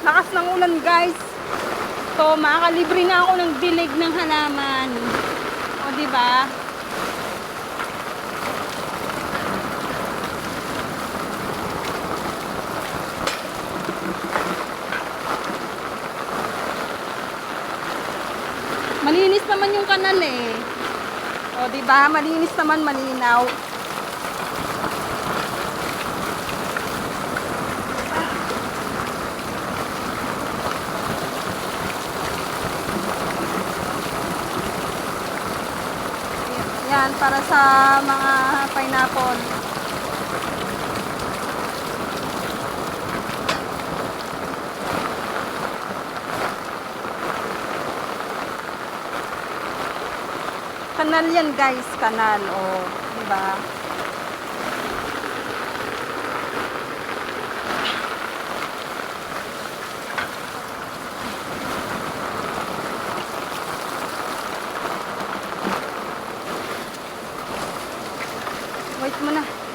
Lakas ng ulan guys. So, makakalibre na ako ng dilig ng halaman. O, di ba? Malinis naman yung kanal eh. O, di ba? Malinis naman, malinaw. Yan, para sa mga pineapple. Kanal yan guys, kanal. O, di ba? 怎么了？